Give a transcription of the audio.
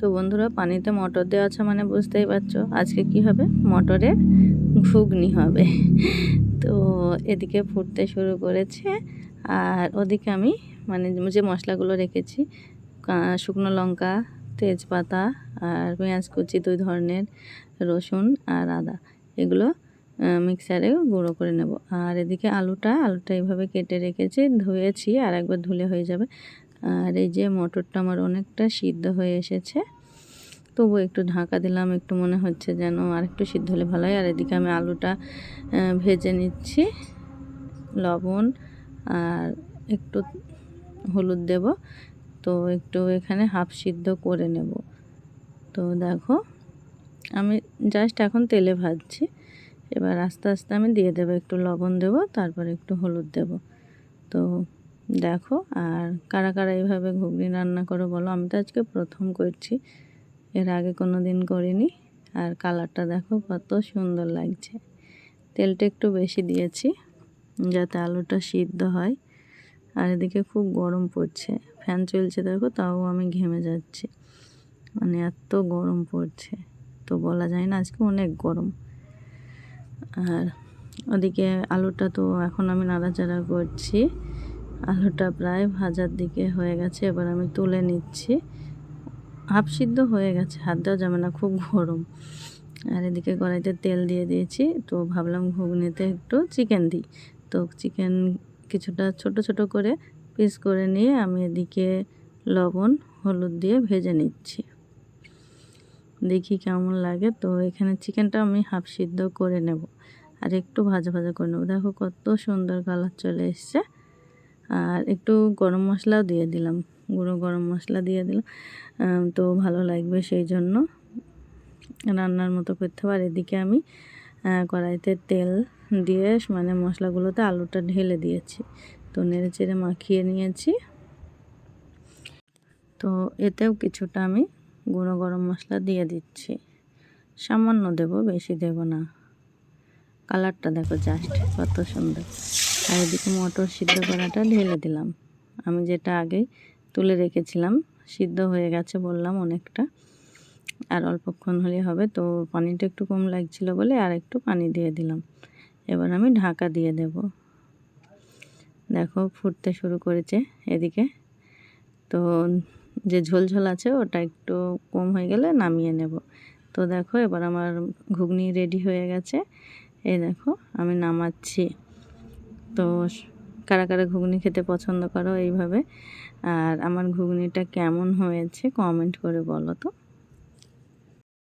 তো বন্ধুরা, পানিতে মটর দেওয়া আছে মানে বুঝতেই পারছ। আজকে কি হবে? মটরের ঘুগনি হবে। তো এদিকে ফুটতে শুরু করেছে। আর ওদিকে আমি মানে যে মশলাগুলো রেখেছি শুকনো লঙ্কা, তেজপাতা আর পেঁয়াজ কুচি, দুই ধরনের রসুন আর আদা, এগুলো মিক্সারে গুঁড়ো করে নেব। আর এদিকে আলুটা আলুটা এইভাবে কেটে রেখেছি, ধুয়েছি আর একবার ধুলে হয়ে যাবে। আর এই যে মটরটা আমার অনেকটা সিদ্ধ হয়ে এসেছে, তবু একটু ঢাকা দিলাম, একটু মনে হচ্ছে যেন আর একটু সিদ্ধ হলে ভালো হয়। আর এদিকে আমি আলুটা ভেজে নিচ্ছি, লবণ আর একটু হলুদ দেব। তো একটু এখানে হাফ সিদ্ধ করে নেব। তো দেখো, আমি জাস্ট এখন তেলে ভাজছি। এবার আস্তে আস্তে আমি দিয়ে দেবো, একটু লবণ দেব, তারপর একটু হলুদ দেব। তো দেখো, আর কারা কারা এইভাবে ঘুগনি রান্না করো বলো। আমি তো আজকে প্রথম করছি, এর আগে কোনো দিন করিনি। আর কালারটা দেখো কত সুন্দর লাগছে। তেলটা একটু বেশি দিয়েছি, যাতে আলুটা সিদ্ধ হয়। আর এদিকে খুব গরম পড়ছে, ফ্যান চলছে দেখো, তাও আমি ঘেমে যাচ্ছি। মানে এত গরম পড়ছে, তো বলা যায় না আজকে অনেক গরম। আর ওদিকে আলুটা তো এখন আমি নাড়াচাড়া করছি। আলুটা প্রায় ভাজার দিকে হয়ে গেছে, এবার আমি তুলে নিচ্ছি। হাফ সিদ্ধ হয়ে গেছে, হাত দেওয়া যাবে না, খুব গরম। আর এদিকে কড়াইতে তেল দিয়ে দিয়েছি, তো ভাবলাম ঘুগনিতে একটু চিকেন দিই। তো চিকেন কিছুটা ছোট ছোট করে পিস করে নিয়ে আমি এদিকে লবণ, হলুদ দিয়ে ভেজে নিচ্ছি। দেখি কেমন লাগে, তো এখানে চিকেনটা আমি হাফ সিদ্ধ করে নেব। আর একটু ভাজা ভাজা করে নেব। দেখো কত সুন্দর কালার চলে এসছে। আর একটু গরম মশলাও দিয়ে দিলাম, গুঁড়ো গরম মশলা দিয়ে দিলাম তো ভালো লাগবে সেই জন্য। রান্নার মতো করতে আর এদিকে আমি কড়াইতে তেল দিয়ে মানে মশলাগুলোতে আলুটা ঢেলে দিয়েছি, তো নেড়ে চেড়ে মাখিয়ে নিয়েছি। তো এতেও কিছুটা আমি গুঁড়ো গরম মশলা দিয়ে দিচ্ছি। সামান্য দেব, বেশি দেব না। কালারটা দেখো জাস্ট কত সুন্দর। আর এদিকে মটর সিদ্ধ করাটা ঢেলে দিলাম। আমি যেটা আগেই তুলে রেখেছিলাম, সিদ্ধ হয়ে গেছে বললাম অনেকটা। আর অল্পক্ষণ হলে হবে, তো পানিটা একটু কম লাগছিল বলে আর একটু পানি দিয়ে দিলাম। এবার আমি ঢাকা দিয়ে দেব। দেখো ফুটতে শুরু করেছে এদিকে। তো যে ঝোল ঝোল আছে ওটা একটু কম হয়ে গেলে নামিয়ে নেব। তো দেখো এবার আমার ঘুগনি রেডি হয়ে গেছে। এই দেখো আমি নামাচ্ছি। তো কারা কারা ঘুগনি খেতে পছন্দ করো এইভাবে। আর আমার ঘুগনিটা কেমন হয়েছে কমেন্ট করে বলো তো।